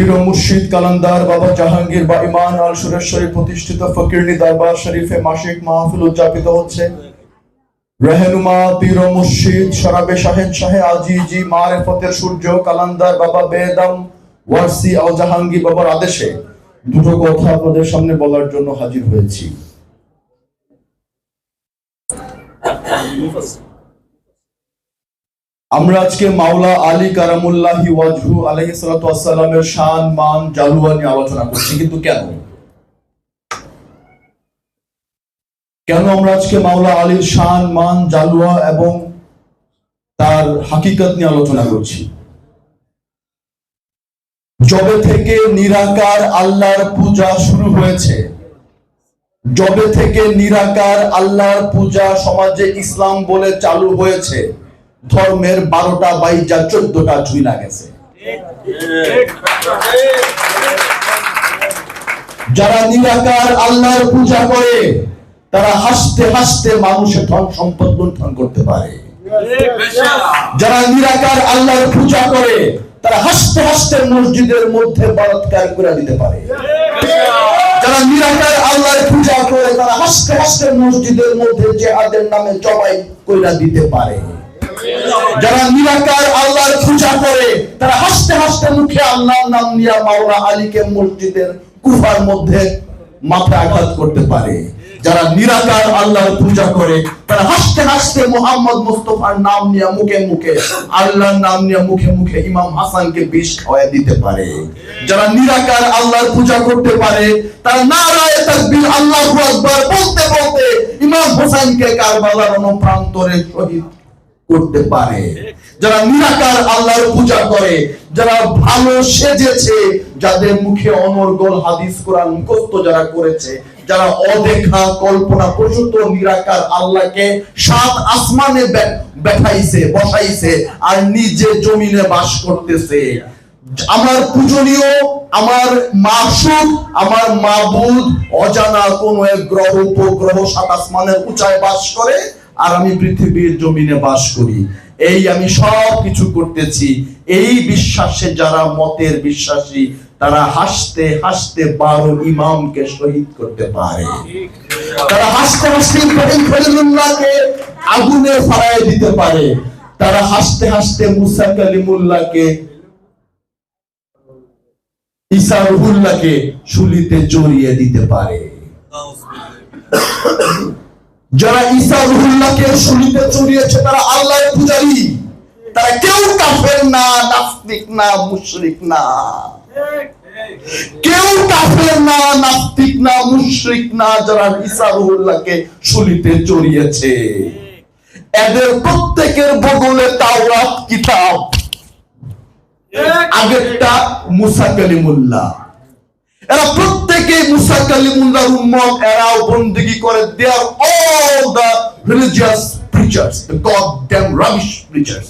বীর মুর্শিদ কালান্দার বাবা জাহাঙ্গীর বা ইমান আল সুরেশ্বরী প্রতিষ্ঠিত ফকিরনি দরবার শরীফে মাসিক মাহফিল উদযাপিত হচ্ছে। রেহনুমা পীর মুর্শিদ, শরাবে শাহেদ শাহে আজিজি, মারেফতের সূর্য, কালান্দার বাবা বেদম, ওয়ারসি আল জাহাঙ্গীর বাবার আদেশে দুটো কথা আপনাদের সামনে বলার জন্য হাজির হয়েছি। আমরা আজকে মাওলা আলী কারামুল্লাহি ওয়াজহু আলাইহিস সালাতু ওয়াসসালামের শান, মান, জালুয়া নিয়ে আলোচনা করছি, কিন্তু কেন? কেন আমরা আজকে মাওলা আলীর শান, মান, জালুয়া এবং তার হাকিকত নিয়ে আলোচনা করছি? জবে থেকে নিরাকার আল্লাহর পূজা শুরু হয়েছে জবে থেকে নিরাকার আল্লাহর পূজা সমাজে ইসলাম বলে চালু হয়েছে ধর্মের বারোটা বাইজা চোদ্দটা ঝুইলা গেছে। যারা নিরাকার, আল্লাহর পূজা করে, তারা হাসতে হাসতে মানুষের ধন সম্পদ লুণ্ঠন করতে পারে। যারা নিরাকার, আল্লাহর পূজা করে, তারা হাসতে হাসতে মসজিদের মধ্যে বলাৎকার করে দিতে পারে। যারা নিরাকার, আল্লাহর পূজা করে, তারা হাসতে হাসতে মসজিদের মধ্যে জেহাদের নামে জবাই কইরা দিতে পারে। যারা নিরাকার আল্লাহর পূজা করে, তারা হাসতে হাসতে মুখে আল্লাহর নাম নিয়ে মাওলা আলীকে মসজিদের কুফার মধ্যে মাথা আঘাত করতে পারে। যারা নিরাকার আল্লাহর পূজা করে, তারা হাসতে হাসতে মোহাম্মদ মুস্তফার নাম নিয়ে মুখে মুখে, আল্লাহর নাম নিয়ে মুখে মুখে ইমাম হাসানকে বিষ খাওয়াই দিতে পারে। যারা নিরাকার আল্লাহর পূজা করতে পারে, তারা নারায়ে তাকবীর আল্লাহু আকবার বলতে বলতে ইমাম হোসেনকে কারবালার অনুপ্রান্তরে শহীদ করতে পারে। যারা নিরাকার আল্লাহর পূজা করে, যারা ভালো সেজেছে, যাদের মুখে অনর্গল হাদিস কোরআন মুখস্থ যারা করেছে, যারা অদেখা কল্পনা প্রসূত নিরাকার আল্লাহকে সাত আসমানে বেঠাইছে বসাইছে, আর নিজে জমিনে বাস করতেছে। আমার পূজনীয়, আমার মাসুক আমার মাবুদ অজানা কোন এক গ্রহ, উপগ্রহ সাত আসমানের উঁচায় বাস করে আর আমি পৃথিবীর জমিনে বাস করি। এই আমি সব কিছু করতেছি। এই বিশ্বাসে যারা মতের বিশ্বাসী, তারা হাসতে হাসতে বারো ইমামকে শহীদ করতে পারে। তারা হাসতে হাসতে ইব্রাহিম আগুনে ফাড়ায় দিতে পারে। তারা হাসতে হাসতে মুসা কালিমুল্লাহকে, ঈসা রুহুল্লাহকে শুলিতে জড়িয়ে দিতে পারে। যারা ঈসা রুহুল্লাহকে শুলিতে জড়িয়েছে, তারা আল্লাহর পূজারী। তারা কেউ কাফের না, নাস্তিক না, মুশরিক না। কেউ কাফের না, নাস্তিক না, মুশরিক না, যারা ঈসা রুহুল্লাহকে শুলিতে জড়িয়েছে। এদের প্রত্যেকের বগলে তাওরাত, কিতাব। আগেরটা মুসা কালিমুল্লাহ। এরা প্রত্যেকে মুসা কালিমুল্লাহর উম্মত এরাও বন্দেগী করে they are all the religious preachers the god damn rubbish preachers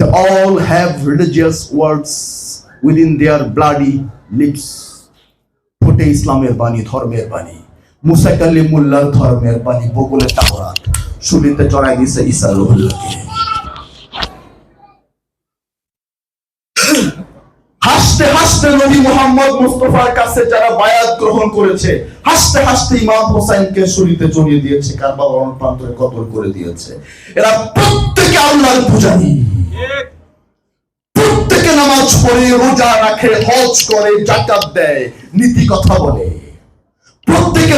They all have religious words within their bloody lips. ফোটে ইসলামের বাণী ধর্মের বাণী। মুসা কালিমুল্লাহর ধর্মের বাণী বগুলে তাওরাত। শুলিতে চড়াই দিছে ঈসা রুহুল্লাহকে। হাসতে নবী মোহাম্মদ মুস্তফার কাছে যারা বায়াত গ্রহণ করেছে, হাসতে হাসতে ইমাম হোসাইনকে শরীতে জড়িয়ে দিয়েছে কারবার প্রান্তরে কতল করে দিয়েছে। এরা প্রত্যেকে আল্লাহর পূজারী। প্রত্যেকে নামাজ পড়ে, রোজা রাখে, হজ করে জাকাত দেয়, নীতি কথা বলে। প্রত্যেকে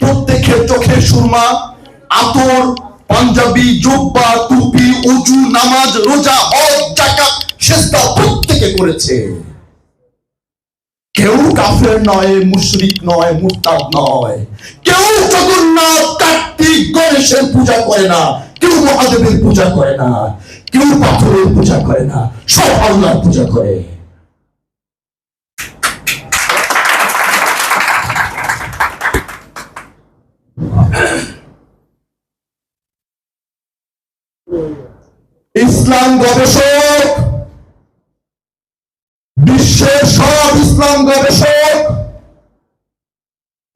প্রত্যেকের চোখে সুরমা, আতর, পাঞ্জাবি, জুব্বা, টুপি উঁচু নামাজ, রোজা, হজ জাকাত সেজদা প্রত্যেকে করেছে কেউ কাফের নয়, মুশরিক নয়, মুরতাদ নয়। কেউ জগন্নাথ, কার্তিক, গণেশের পূজা করে না, কেউ মহাদেবের পূজা করে না, কেউ পাথরের পূজা করে না, সব আল্লাহর পূজা করে। ইসলাম গবেষক সব ইসলাম গবেষক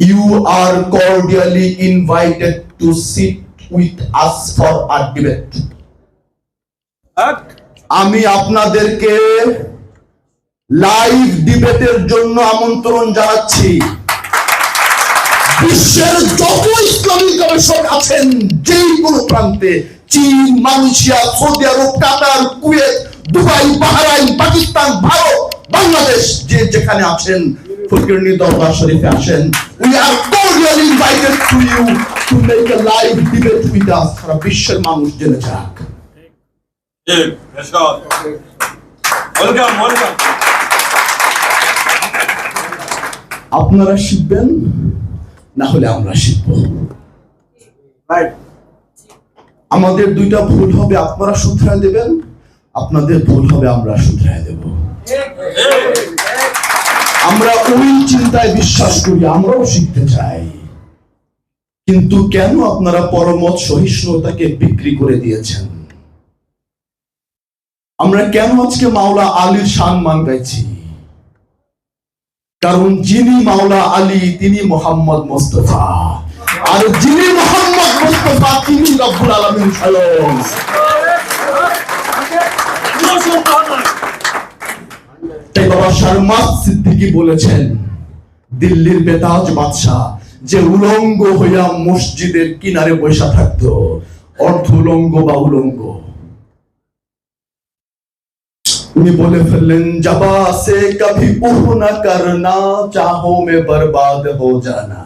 you are cordially invited to sit with us for a debate. আমি আপনাদেরকে লাইভ ডিবেটের জন্য আমন্ত্রণ জানাচ্ছি। বিশ্বের যত ইসলামী গবেষক আছেন যেই কোনো প্রান্তে চীন Malaysia Saudi Arab Qatar Kuwait Dubai Bahrain Pakistan Bharat Bangladesh যে যেখানে আছেন ফকিরনি দরবার শরীফে আসেন we are cordially invited to you to make a live debate with us সারা বিশ্বের মানুষ জেনে যাক। আপনারা শিখবেন না হলে আমরা শিখব। আমাদের দুইটা ভুল হবে আপনারা শুধরায় দেবেন আপনাদের ভুল হবে আমরা শুধরায় দেব। আমরা ওই চিন্তায় বিশ্বাস করি, আমরাও শিখতে চাই। কিন্তু কেন আপনারা পরমত সহিষ্ণুতাকে বিক্রি করে দিয়েছেন? আমরা কেন আজকে মাওলা আলীর সম্মান গাইছি কারণ যিনি মাওলা আলী, তিনি মোহাম্মদ মোস্তফা। আর যিনি মোহাম্মদ মোস্তফা, তিনি রব্বুল আলামিন। তাই বাবা শর্মাজ সিদ্দিকি বলেছেন, দিল্লির বেতাজ বাদশাহ যে উলঙ্গ হইয়া মসজিদের কিনারে বৈশা থাকতো, অর্ধ উলঙ্গ বা উলঙ্গ। উনি বলে ফেললেন জবা সে কভি না করনা চাহো মে বরবাদ হো জানা।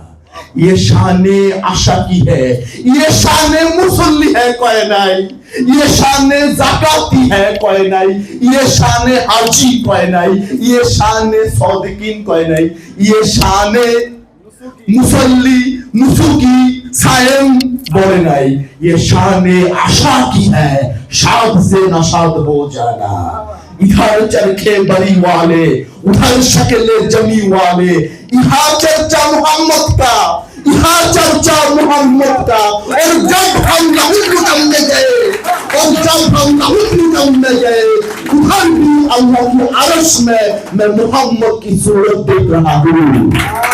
ये शाने आशा की है ये शाने मुसल्ली है कोई नहीं ये शाने जाकाती है कोई नहीं ये शाने हाजी कोई नहीं ये शाने सौदिकीन कोई नहीं ये शाने मुसल्ली नुसुकी सायम बोले नहीं ये शाने आशा की है शाद से नशाद हो जाना इधर चरखे बरी वाले उधर शक्ले जमी वाले यहाँ चर्चा मोहम्मद का यहाँ चर्चा मोहम्मद का और जब हम नहुद में गए और जब हम नहुद में गए उधर भी अल्लाह की अरश में मैं मोहम्मद की सूरत देख रहा हूँ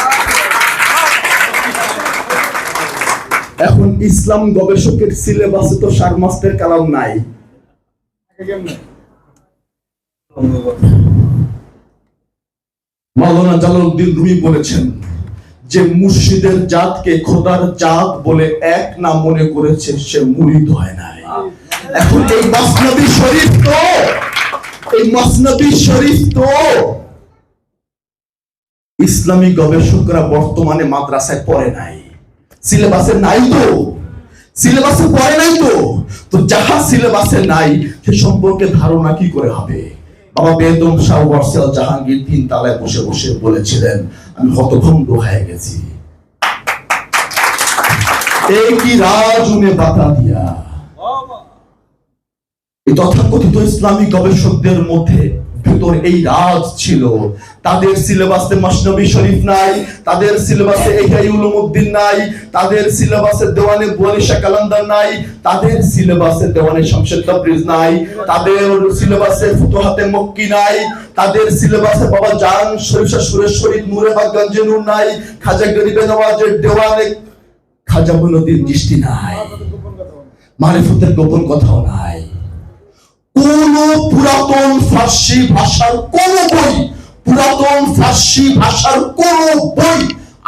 এখন ইসলাম গবেষকের সিলেবাসে তো সার মাস্টার কালাম নাই মাওলানা জালালউদ্দিন রুমি বলেছেন যে মুর্শিদের জাতকে খোদার জাত বলে এক না মনে করেছে সে মুরিদ হয় নাই। এখন এই মাসনবী শরীফ তো, এই মাসনবী শরীফ তো। ইসলামী গবেষকরা বর্তমানে মাদ্রাসায় পড়ে নাই। সিলেবাসে নাই তো। সিলেবাসে পড়ে নাই তো। তো যাহা সিলেবাসে নাই, সে সম্পর্কে ধারণা কি করে হবে? বাবা বেদম শাহ ওয়ারসেল জাহাঙ্গীর তিন তালায় বসে বসে বলেছিলেন, আমি হতভম্ব হয়ে গেছি। তথাকথিত ইসলামী গবেষকদের মধ্যে ভেতর এই রাজ ছিল। তাদের সিলেবাসে মাসনবী শরীফ নাই, তাদের সিলেবাসে একাই উলুমউদ্দিন নাই, তাদের সিলেবাসে দেওয়ানে বুয়ালিশা কালান্দার নাই, তাদের সিলেবাসে দেওয়ানে শামসেদ তাবরিজ নাই, তাদের সিলেবাসে ফুতুহাতে মক্কি নাই, তাদের সিলেবাসে বাবা জান শরীফ শাহ সুরেশ্বরী নূরে হক নূর নাই, খাজা গরিবে নওয়াজের দেওয়ানে খাজা বুলুদ্দিন দৃষ্টি নাই। মারিফতের গোপন কথাও নাই। কোন পুরাতন ফার্সি ভাষার কোন বই, পুরাতন ফার্সি ভাষার কোন বই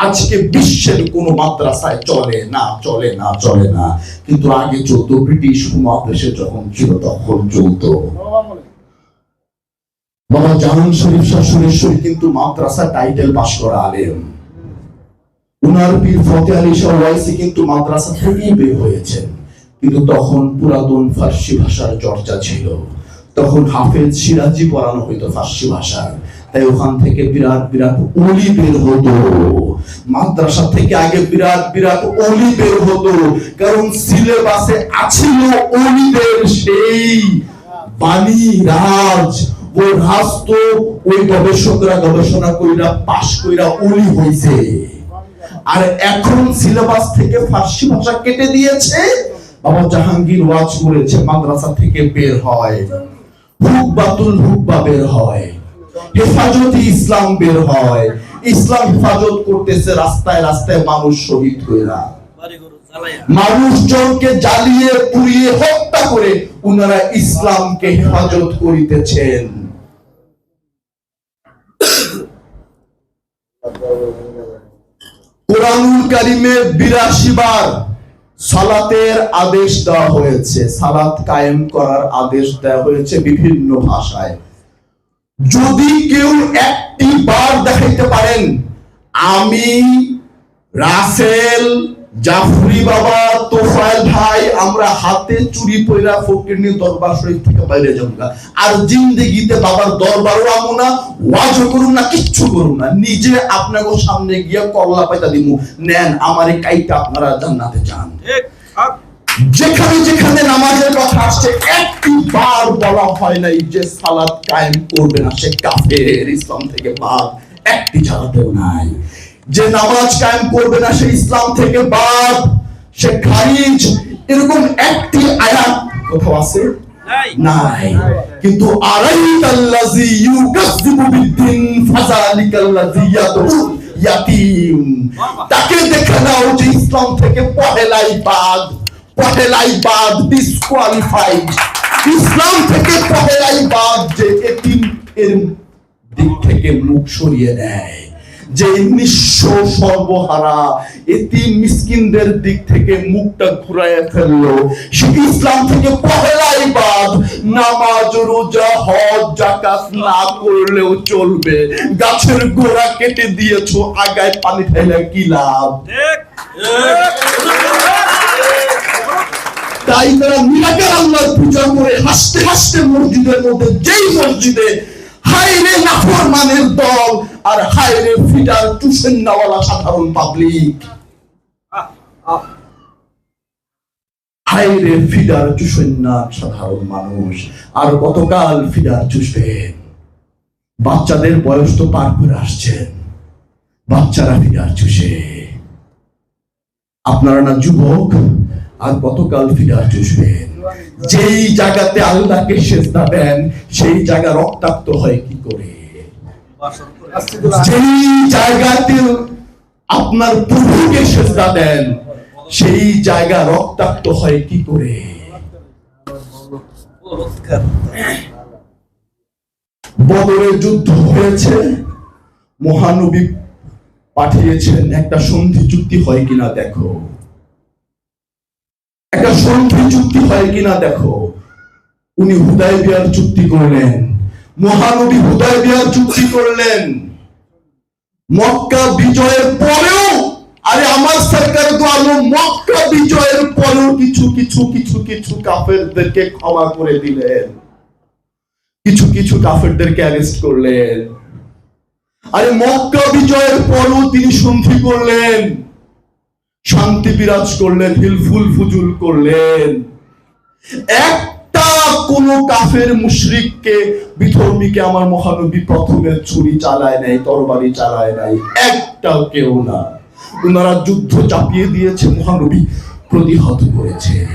আজকে বিশ্বের কোন মাদ্রাসায় চলে না চলে না চলে না। কিন্তু আগে চলতো ব্রিটিশ উপমহাদেশে, যখন ছিল তখন চলতো। বাবা জাহান শরীফ কিন্তু মাদ্রাসা টাইটেল পাশ করা আলেম। উনার পীর ফতে আলী শাহ ওয়াইসি কিন্তু মাদ্রাসা থেকেই বের হয়েছেন। কিন্তু তখন পুরাতন ফার্সি ভাষার চর্চা ছিল। তখন হাফেজ সিরাজি পড়ানো হইতো ফার্সি ভাষার। তাই ওখান থেকে বিরাট বিরাট অলি বের হতো। মাদ্রাসা থেকে আগে বিরাট বিরাট অলি বের হতো। কারণ সিলেবাসে আছিল অলিদের সেই বাণী রাজ। ওই রাজ তো ওই গবেষকরা গবেষণা কইরা, পাশ কইরা অলি হইছে। আর এখন সিলেবাস থেকে ফার্সি ভাষা কেটে দিয়েছে। বাবা জাহাঙ্গীর ওয়াজ করেছে, মাদ্রাসা থেকে বের হয়। হুকবাতুল হুকবা বের হয়। হেফাজতে ইসলাম বের হয়। ইসলাম হেফাজত করতেছে, রাস্তায় রাস্তায় মানুষ শহীদ কইরা মানুষজনকে জ্বালিয়ে, পুড়িয়ে হত্যা করে উনারা ইসলামকে হেফাজত করিতেছেন। কোরআনুল কারিমে বিরাশি বার সালাতের আদেশ দেওয়া হয়েছে। সালাত কায়েম করার আদেশ দেওয়া হয়েছে বিভিন্ন ভাষায়। যদি কেউ একটি বার দেখাইতে পারেন, আমি রাসেল জাফরি বাবা তোফায়েল ভাই আমরা হাতে চুরি পয়রা ফকির নিয়ে দরবার শরীফ থেকে বাইরে যাব না আর জিন্দেগিতে বাবার দরবারও আমু না ওয়াজও করুন না কিচ্ছু করুন না। নিজে আপনাকে সামনে গিয়ে কল্লা পাইতা দিমু। নেন আমার এই কাইটা আপনারা জান্নাতে যান। ঠিক যেখানে যেখানে নামাজের কথা আসছে একটি বার বলা হয় নাই যে সালাত কায়েম করবে না সে কাফের ইসলাম থেকে বাদ। একটি জায়গাতেও নাই। যে নামাজ কায়েম করবে না সে ইসলাম থেকে বাদ সে খারিজ। এরকম একটি আয়াত কোথাও আছে? নাই। নাই। কিন্তু আরাইতাল্লাযী ইউকাযযিবু বিদ্দিন ফাযালিকাল্লাযী ইয়াদউ ইয়াতীম। তাকে দেখে নাও যে ইসলাম থেকে পহেলাই বাদ পহেলাই বাদ ডিসকোয়ালিফাইড ইসলাম থেকে পহেলাই বাদ যে এতিম এর দিক থেকে মুখ সরিয়ে নেয়। যে নিঃস্ব সর্বহারা এতিম মিসকিনদের দিক থেকে মুখটা ঘুরায় ফেলল। সে ইসলাম থেকে পহেলাই বাদ নামাজ রোজা হজ জাকাত না করলেও চলবে। গাছের গোড়া কেটে দিয়েছ আগায় পানি ঢেলে কি লাভ? তাই তারা নিরাকার আল্লাহর পূজা করে হাসতে হাসতে মসজিদের মধ্যে যেই মসজিদে হাইরে নাফরমানের দল আর হাইরে ফিডার টুসেন নাওয়ালা সাধারণ পাবলিক হাইরে ফিডার চুষেন না সাধারণ মানুষ। আর গতকাল ফিডার চুষবেন বাচ্চাদের বয়স তো পার করে আসছেন। বাচ্চারা ফিডার চুষে। আপনারা না যুবক? আর গতকাল ফিডার চুষবেন। যেই জায়গাতে আল্লাহকে সেজদা দেন, সেই জায়গা রক্তাক্ত হয় কি করে? যেই জায়গাতে আপনার প্রভুকে সেজদা দেন, সেই জায়গা রক্তাক্ত হয় কি করে? বদরে যুদ্ধ হয়েছে, মহানবী পাঠিয়েছেন, একটা সন্ধি চুক্তি হয় কিনা দেখো। একটা সন্ধি চুক্তি হয় কিনা দেখো। উনি হুদায় বিয়ার চুক্তি করলেন মহানবী হুদায় বিয়ার চুক্তি করলেন। মক্কা বিজয়ের পরেও, আরে আমার সরকার তো আলো মক্কা বিজয়ের পরেও কিছু কিছু কিছু কিছু কাফেরদেরকে ক্ষমা করে দিলেন। কিছু কিছু কাফেরদেরকে অ্যারেস্ট করলেন। আরে মক্কা বিজয়ের পরও তিনি সন্ধি করলেন, শান্তি বিরাজ করলেন, হিলফুল ফুজুল করলেন। একটা কোন কাফের মুশরিককে, বিধর্মীকে আমার মহানবী প্রথমে ছুরি চালায় নাই, তরবারি চালায় নাই, একটাও কেউ না। ওনারা যুদ্ধ চাপিয়ে দিয়েছে, মহানবী প্রতিহত করেছে।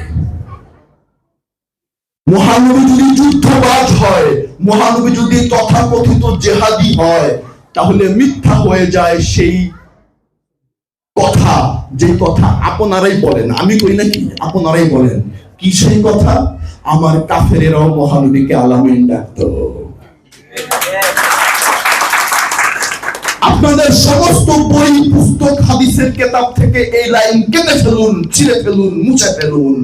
মহানবী যদি যুদ্ধবাজ হয়, মহানবী যদি তথাকথিত জেহাদি হয়, তাহলে মিথ্যা হয়ে যায় সেই কথা যে কথা আপনারাই বলেন। আমি কই নাকি? আপনারাই বলেন। কি সেই কথা? আমার কাফেরেরাও মহানবীকে আলামিন ডাকতো। আপনাদের সমস্ত বই, পুস্তক, হাদিসের কেতাব থেকে এই লাইন কেটে ফেলুন, ছিঁড়ে ফেলুন, মুছে ফেলুন।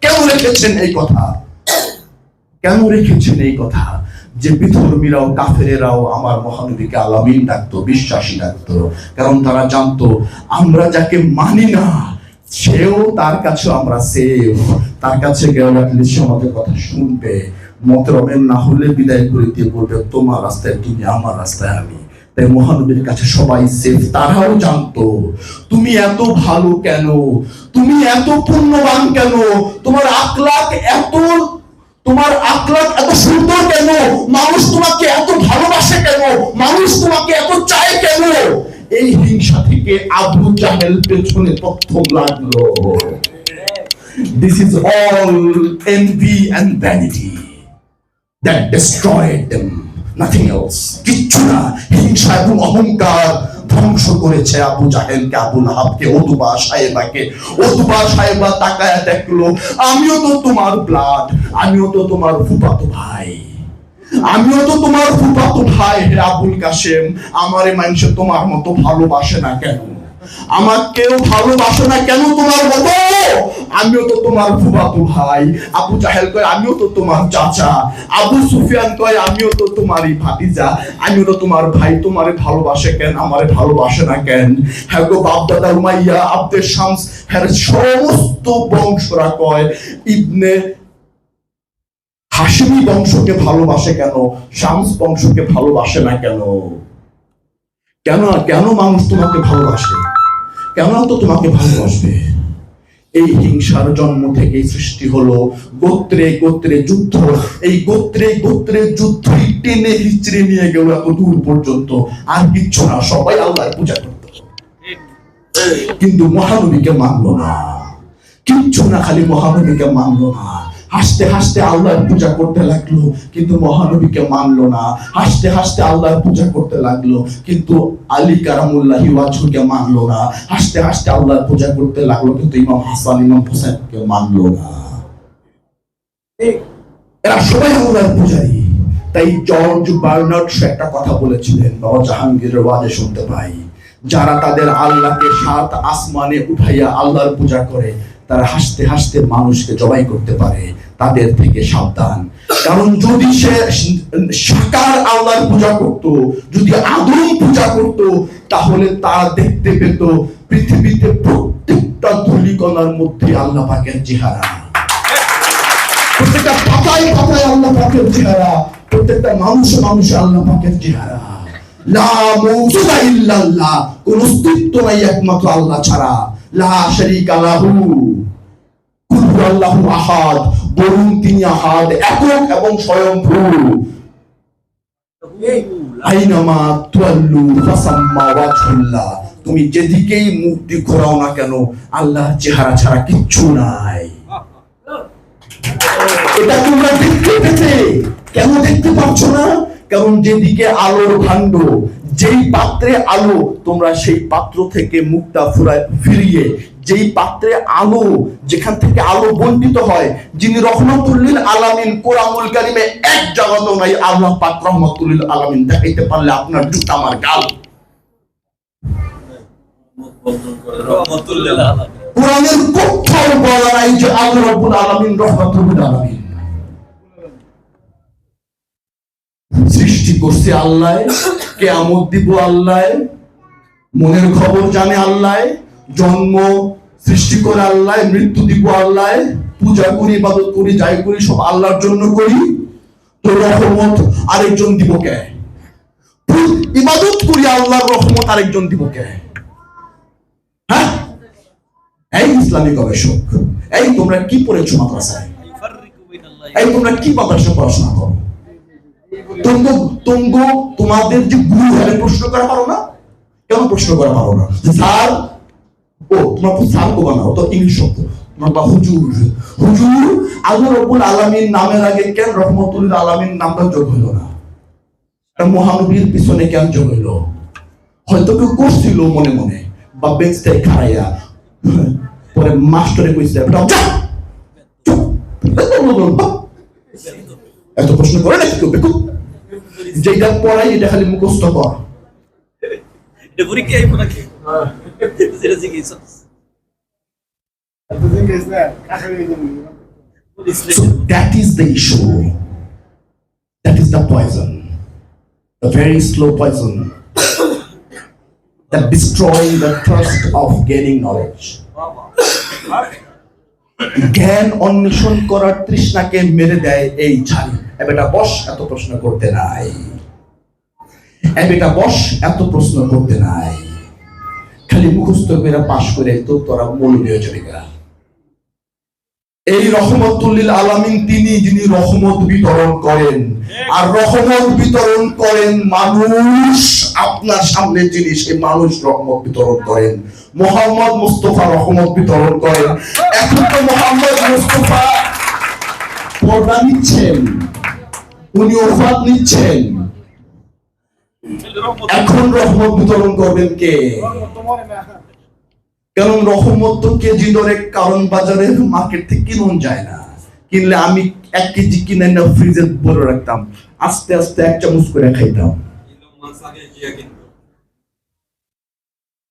কেন রেখেছেন এই কথা? কেন রেখেছেন এই কথা? যে বিধর্মীরাও, কাফেরেরাও আমার মহানবীকে আলামিন ডাকতো, বিশ্বাসী ডাকতো। কারণ তারা জানতো, আমরা যাকে মানি না সেও তার কাছে আমরা সেফ তার কাছে গেলে অ্যাটলিস্ট আমাদের কথা শুনবে। মতরমের না হলে বিদায় করে দিয়ে বলবে, তোমার রাস্তায় তুমি, আমার রাস্তায় আমি। তাই মহানবীর কাছে সবাই সেফ তারাও জানতো, তুমি এত ভালো কেন? তুমি এত পুণ্যবান কেন? তোমার আখলাক এত, তোমার আখলাক এত সুন্দর কেন? মানুষ তোমাকে এত ভালোবাসে কেন? মানুষ তোমাকে এত চায় কেন? এই হিংসা থেকে আবু জাহেল পেছনে প্রথম লাগল। This is all envy and vanity that destroyed them. Nothing else. কিচ্ছু না। হিংসা এবং অহংকার ধ্বংস করেছে আবু জাহেলকে, আবু লাহাবকে ওতুবা সাহেবাকে ওতুবা সাহেবা তাকায় দেখল, আমিও তো তোমার ব্লাড আমিও তো তোমার ফুফাতো ভাই। আমিও তো তোমার ফুফাতো ভাই হে আবুল কাশেম। আমারে মানুষ তোমার মতো ভালোবাসে না কেন? আমার কেউ ভালোবাসে না কেন তোমার মতো? আমিও তো তোমার ভাই। আবু জাহেল কয়, আমিও তো তোমার চাচা। আবু সুফিয়ান কয়, আমিও তো ভাতিজা। আমিও তো তোমার ভাই, তোমারে ভালোবাসে কেন? আমারে ভালোবাসে না কেন? হ্যাঁ গো উমাইয়া আব্দের শামস হ্যাঁ সমস্ত বংশরা কয়, ইবনে হাসিমি বংশকে ভালোবাসে কেন? শামস বংশকে ভালোবাসে না কেন? কেন কেন মানুষ তোমাকে ভালোবাসে? কেন তো তোমাকে ভালোবাসবে? এই হিংসার জন্ম থেকে সৃষ্টি হলো গোত্রে গোত্রে যুদ্ধ। এই গোত্রে গোত্রে যুদ্ধ টেনে হিচড়ে নিয়ে গেল এত দূর পর্যন্ত। আর কিচ্ছু না, সবাই আল্লাহর পূজা করতো। কিন্তু মহানবীকে মানলো না। কিচ্ছু না, খালি মহানবীকে মানলো না। হাসতে হাসতে আল্লাহর পূজা করতে লাগল, কিন্তু মহানবীকে মানলো না। হাসতে হাসতে আল্লাহর পূজা করতে লাগল, কিন্তু আলী কারামুল্লাহি ওয়াজহুকে মানলো না। হাসতে হাসতে আল্লাহর পূজা করতে লাগল, কিন্তু ইমাম হাসান, ইমাম হোসেনকে মানলো না। এরা সবাই আল্লাহর পূজারী। তাই জর্জ বার্নার্ড সে একটা কথা বলেছিলেন, বাবা জাহাঙ্গীরের ওয়াজে শুনতে পাই। যারা তাদের আল্লাহকে সাত আসমানে উঠাইয়া আল্লাহর পূজা করে তারা হাসতে হাসতে মানুষকে জবাই করতে পারে, তাদের থেকে সাবধান। কারণ যদি সে সাকার আল্লাহর পূজা করত, যদি আদম পূজা করত, তাহলে তারা দেখতে পেত পৃথিবীতে প্রত্যেকটা ধূলিকণার মধ্যে আল্লাহ পাকের চেহারা। প্রত্যেকটা পাতায় পাতায় আল্লাহ পাকের চেহারা, প্রত্যেকটা মানুষে মানুষে আল্লাহ পাকের চেহারা। লা কোন অস্তিত্ব নাই একমাত্র আল্লাহ ছাড়া। লা শারীকা লাহু। আল্লাহু আহাদ বরুণ তিনি আহাদ একক এবং স্বয়ংভূ আইনামা তুয়াল্লু ফাসাম্মা ওয়াজহুল্লাহ। তুমি যেদিকেই মুক্তি ঘোরাও না কেন আল্লাহর চেহারা ছাড়া কিচ্ছু নাই। এটা তোমরা দেখতে পেতে। কেন দেখতে পাচ্ছ না? কারণ যেদিকে আলোর ভাণ্ড যেই পাত্রে আলো তোমরা সেই পাত্র থেকে মুক্তা ফুরায় ফিরিয়ে যেই পাত্রে আলো যেখান থেকে আলো বন্টিত হয় যিনি রহমতুল্লিল আলামিন কোরআনুল কারিমে এক জায়গাতেও নাই আল্লাহ পাক রহমতুল্লিল আলামিন দেখাইতে পারলে আপনার জুতা আমার গাল। কোরআনের কোথাও বলা নাই যে আল্লাহ রব্বুল আলামিন রহমতুল্লিল আলামিন। সৃষ্টি করছে আল্লাহ কেয়ামত দিব আল্লাহ মনের খবর জানে আল্লাহ জন্ম সৃষ্টি করে আল্লাহ, মৃত্যু দিব আল্লাহ, পূজা করি, ইবাদত করি, যাই করি, সব আল্লাহর জন্য করি। তো রহমত আরেকজন দিব কে? ইবাদত করি, আল্লাহর রহমত আরেকজন দিব কে? হ্যাঁ? এই ইসলামী গবেষক, এই তোমরা কি পড়েছো মাদ্রাসায়? এই তোমরা কি মাদ্রাসায় পড়াশোনা করো? তোমরা তোমরা তোমাদের যে গুরু হলে প্রশ্ন করা পারো না? কেন প্রশ্ন করা পারো না? স্যার ও তোমরা তো ইংলিশ শব্দ। তোমরা বা হুজুর হুজুর আল্লাহ রব্বুল আলামিন নামের আগে কেন রহমতুল্লাহ আলামিন নামটা যোগ হলো না? মহানবীর পিছনে কেন যোগ হলো হয়তো কেউ করছিল মনে মনে বা বেঞ্চটাই খাড়াইয়া। পরে মাস্টারে কইছে "বেটা, যা! চুপ! এত প্রশ্ন করে না কেউ? বেকুব! যেটা পড়াই এটা খালি মুখস্থ কর। এটা পরীক্ষা আইব নাকি সেটা জিজ্ঞেস So that is the issue. That is the poison. The very slow poison that destroying the thirst of gaining knowledge. জ্ঞান অন্বেষণ করার তৃষ্ণাকে মেরে দেয় এই ছাড়ি এবেটা বস এত প্রশ্ন করতে নাই এবেটা বস এত প্রশ্ন করতে নাই খালি মুখস্থ করে পাশ করে তো তোরা মৌলবী চলে গেলা। এই রহমতুল্লিল আলামিন তিনি যিনি রহমত বিতরণ করেন, আর রহমত বিতরণ করেন মানুষ আপনার সামনে যিনি সে মানুষ রহমত বিতরণ করেন। মোহাম্মদ মুস্তফা রহমত বিতরণ করেন। এখন তো মোহাম্মদ মুস্তফা পর্দা নিচ্ছেন, উনি ওফাত নিচ্ছেন। এখন রহমত বিতরণ করবেন কে? কারণ রহমত তো কেজি দরে কারণ বাজারে মার্কেট থেকে কিনুন যায় না। কিনলে আমি এক কেজি কিনে না ফ্রিজে ভরে রাখতাম। আস্তে আস্তে এক চামচ করে খাইতাম।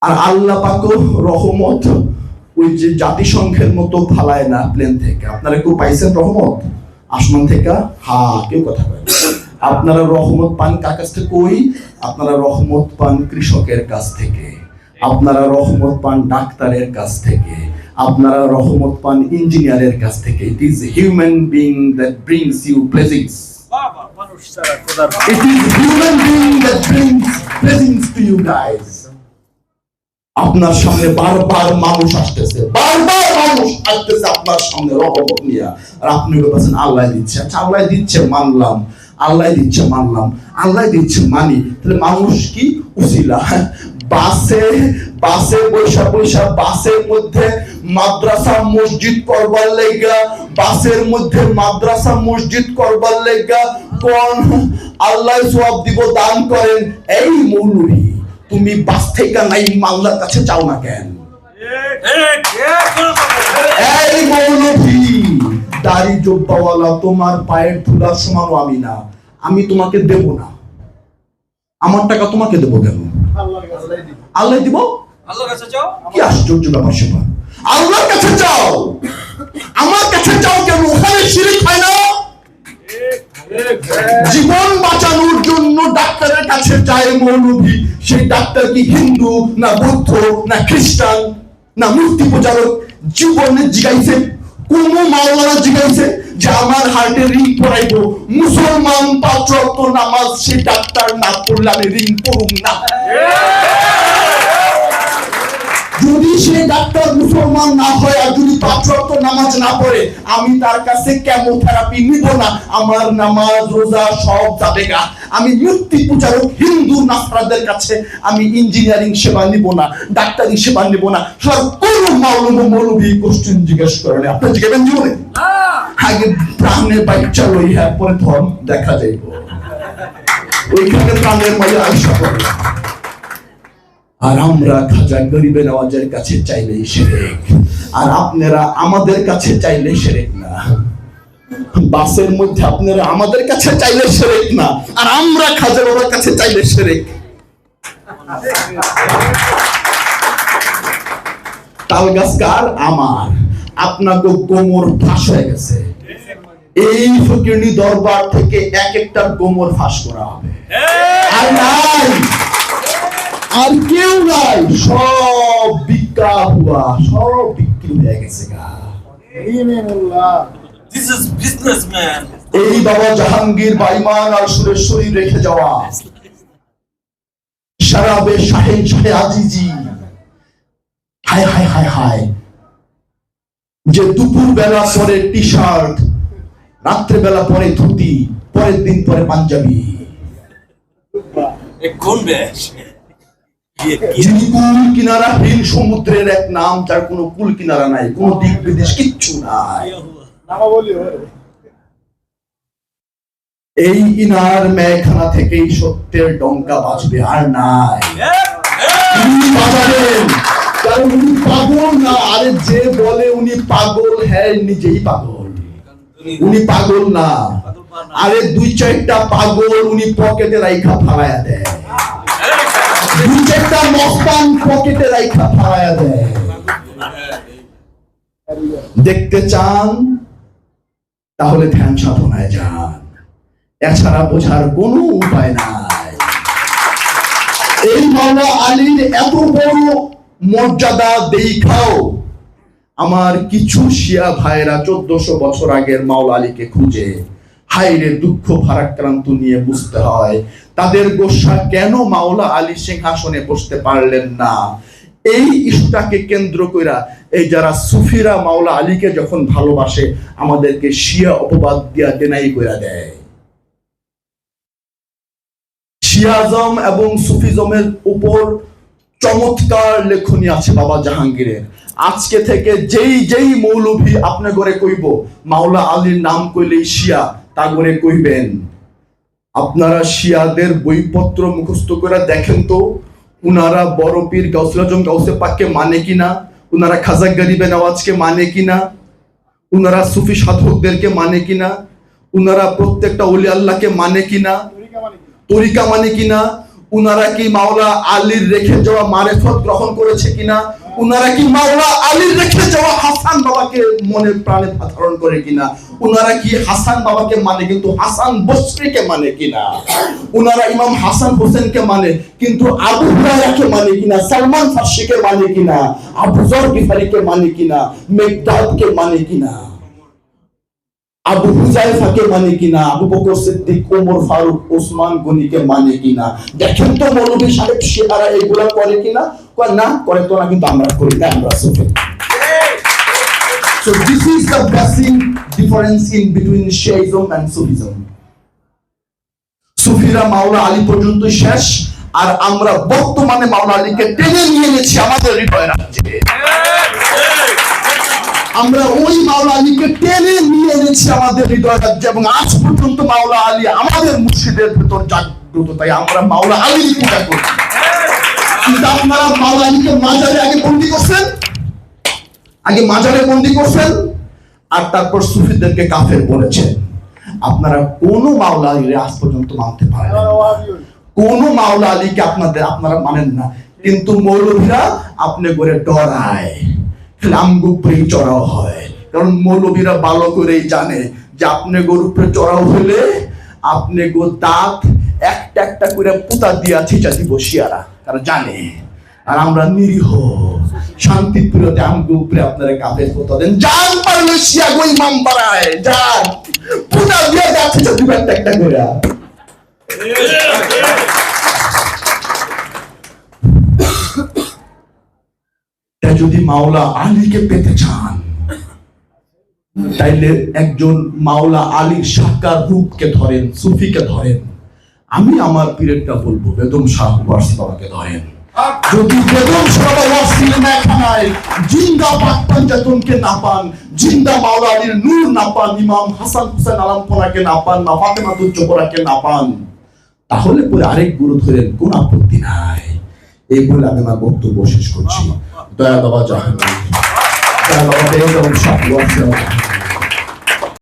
আর আল্লাহ পাকও রহমত ওই যে জাতিসংঘের মতো ফালায় না প্লেন থেকে। আপনারা কেউ পাইছেন রহমত? আসমান থেকে? হা, কেউ কথা বলে আপনারা রহমত পান থেকে? ওই আপনারা রহমত পান কৃষকের কাছ থেকে আপনারা রহমত পান ডাক্তারের কাছ থেকে আপনারা রহমত পান ইঞ্জিনিয়ারের কাছ থেকে। It is human being that brings you blessings. আপনার সামনে বারবার মানুষ আসতেছে বারবার মানুষ আসতেছে আপনার সামনে রহমত নিয়ে। আর আপনি বলছেন আল্লাহ দিচ্ছে। আচ্ছা আল্লাহ দিচ্ছে মানলাম। আল্লাহ দিচ্ছে মানলাম আল্লাহ দিচ্ছে মানি তাহলে মানুষ কি উসিলা বাসে বাসে বৈশা বৈশা বাসের মধ্যে মাদ্রাসা মসজিদ করবার লেগা বাসের মধ্যে মাদ্রাসা মসজিদ করবার লেগা কোন আল্লাহ সওয়াব দিব দান করেন এই মৌলুরি তুমি বাস থেকে নাই মাল্লার কাছে চাও না কেন এই মৌলভী দাড়ি জোব্বাওয়ালা তোমার পায়ের ধুলার সমানও আমি না। আমি তোমাকে দেব না। আমার টাকা তোমাকে দেবো কেন? আল্লাহ দিব? যাও কি আশ্চর্য ব্যাপার সেটা। আল্লাহর কাছে চাও? আমার কাছে চাও কেন? ওখানে শিরিক হয় না? জীবন বাঁচানোর জন্য ডাক্তারের কাছে যায় মৌলভী। সেই ডাক্তার কি হিন্দু না বৌদ্ধ না খ্রিস্টান না মূর্তি পূজারক জীবনে জিগাইছে কোন মাওলানা জিগাইছে যে আমার হার্টে রিং পরাইবো। মুসলমান পাঁচ নামাজ সে ডাক্তার না পড়লে আমি রিং পড়ুম না। সে ডাক্তার মুসলমান না হয় আর যদি পাঁচ ওয়াক্ত নামাজ না পড়ে আমি তার কাছে কেমোথেরাপি নিব না। আমার নামাজ রোজা সব যাবে গা। আমি মূর্তি পূজারক হিন্দু কাছে আমি ইঞ্জিনিয়ারিং সেবা নিব না ডাক্তারি সেবা নিব না। কোন মৌলবী কোশ্চেন জিজ্ঞেস করেন আপনি জীবনে আগে প্রাণে বাচ্চা লইয়া পরে ধর্ম দেখা যাইব। ওইখানে প্রাণের মাঝে আর আমরা খাজা গরিবের নওয়াজের কাছে চাইলেই সেরেক। আর আপনারা আমাদের কাছে চাইলে সেরেক না। বাসের মধ্যে আপনারা আমাদের কাছে চাইলে সেরেক না। আর আমরা খাজা বাবার কাছে চাইলে সেরেক। তাল গাছ কার? আমার। আপনাকে গোমর ফাঁস হয়ে গেছে। এই ফকিরনি দরবার থেকে এক একটা গোমর ফাঁস করা হবে। আর নাই। আর কেউ নাই। সব বিক্রা হুয়া সব বিক্রি হয়ে গেছে গা। দিস ইজ বিজনেসম্যান এই বাবা জাহাঙ্গীর বাইমান আর সুরেশ্বরী রেখে যাওয়া। শাহেন শাহে আজিজি। হায় হায় হায় হায়। যে দুপুর বেলা পরে টি শার্ট রাত্রে বেলা পরে ধুতি পরের দিন পরে পাঞ্জাবি। এ কোন বেশ কি যিনি কুল কিনারাহীন সমুদ্রের এক নাম, যার কোনো কুল কিনারা নাই, কোনো দিক বিদেশ কিচ্ছু নাই। এই ইনার মেঘখানা থেকেই সত্যের ডঙ্কা বাজবে আর নাই। বাজাবেন কারণ উনি পাগল না, আরে যে বলে উনি পাগল হ্যাঁ নিজেই পাগল। উনি পাগল না। আরে দুই চারটা পাগল উনি পকেটে রাইখা ফালায়া দেয়। চারটা মস্তান পকেটে রাইখা ফালায়া দেয়। দেখতে চান, তাহলে ধ্যান সাধনায় যান। এছাড়া বোঝার কোনো উপায় নাই। এই মাওলা আলীর এত বড় মর্যাদা দেখাও আমার কিছু শিয়া ভাইরা চোদ্দশো বছর আগের মাওলা আলীকে খুঁজে হাইরে দুঃখ ভারাক্রান্ত নিয়ে বুঝতে হয় তাদের গোসা কেন মাওলা আলী সিংহাসনে বসতে পারলেন না? এই ইস্যুটাকে কেন্দ্র কইরা এই যারা সুফিরা মাওলা আলীকে যখন ভালোবাসে, আমাদেরকে শিয়া অপবাদ দিয়া দেনাই কইরা দেয়। শিয়াজম এবং সুফিজমের উপর চমৎকার লেখনী আছে বাবা জাহাঙ্গীরের। আজকে থেকে যেই যেই মৌলভী আপনি করে কইব, মাওলা আলীর নাম কইলেই শিয়া তা করে কইবেন। আপনারা শিয়াদের বইপত্র মুখস্থ করে দেখেন তো, উনারা বড় পীর গাউসুল আজম গাউসে পাককে মানে কিনা? উনারা খাজা গরিবে নওয়াজকে মানে কি না উনারা সুফি সাধকদেরকে মানে কি না উনারা প্রত্যেকটা অলি আল্লাহকে মানে কি না তরিকা মানে কিনা? উনারা কি মাওলা আলীর রেখে যাওয়া মারেফত গ্রহণ করেছে কিনা? উনারা কি মাওলা আলীর রেখে যাওয়া হাসান বাবাকে মনে প্রাণে ধারণ করে কিনা? উনারা কি হাসান বাবাকে মানে কিন্তু হাসান বসরিকে মানে কিনা? উনারা ইমাম হাসান হোসেনকে মানে কিন্তু আবু হুরায়রাকে মানে কিনা? সালমান ফার্সিকে মানে কিনা? আবু জর গিফারিকে মানে কিনা? মেঘদাদকে মানে কিনা? আবু হুজাইফাকে মানে কিনা? আবু বকর সিদ্দিক, ওমর ফারুক, ওসমান গনিকে মানে কিনা? দেখেন তো মৌলভী সাহেব সেহারা এগুলা করে কিনা? না, করে তো না, কিন্তু আমরা করি না, আমরা সুফি। So this is the basic difference in between Shiism and Sufism. সুফিরা মাওলা আলী পর্যন্ত শেষ, আর আমরা বর্তমানে মাওলা আলীকে টেনে নিয়ে এনেছি আমাদের হৃদয় রাজ্যে। আমরা ওই মাওলা আলীকে টেনে নিয়ে এনেছি আমাদের হৃদয় রাজ্যে এবং আজ পর্যন্ত মাওলা আলী আমাদের মুর্শিদের ভেতর জাগ্রত। তাই আমরা মাওলা আলী পূজা করি। কিন্তু আপনারা মাওলা আলীকে মাজারে আগে বন্দি করছেন? আগে মাজারে বন্দি করছেন? আর তারপর সুফিদেরকে কাফের বলেছেন। আপনারা কোন মাওলা আলীরে আজ পর্যন্ত মানতে পারেন। কোন মাওলা আলীকে আপনাদের আপনারা মানেন না। কিন্তু মৌলভীরা আপনি করে ডরায়। খালি আমগুপরেই চড়াও হয়। কারণ মৌলভীরা ভালো করেই জানে যে আপনি গরুপরে চড়াও হলে আপনি গো দাঁত একটা একটা করে পুতা দিয়া ছিচা দিব শিয়ারা তারা জানে। আর আমরা নিরীহ শান্তি প্রিয়তে আমগো উপরে আপনারা কাপের পোতা দেন। যান পারলে শিয়া গো ইমাম বাড়ায় যান পুতা দিয়া যাচ্ছে দিব একটা একটা করে যদি মাওলা আলীকে পেতে চান, তাইলে একজন মাওলা আলীর সাকার রূপকে ধরেন, সুফিকে ধরেন। আমি আমার পীরেরটা বলব বেদম শাহ বাবাকে ধরেন। যদি বেদম শাহ জিন্দা পাক পঞ্চাতনকে না পান, জিন্দা মাওলা আলীর নূর না পান, ইমাম হাসান হুসেন আলমপোনাকে না পান, না ফাতেমা না পান, তাহলে পরে আরেক গুরু ধরেন কোন আপত্তি নাই। এই বলে আমি আমার বক্তব্য শেষ করছি। দয়া বাবা জাহান দয়া বাবা বেদম শাহ ওয়ার্সি বাবা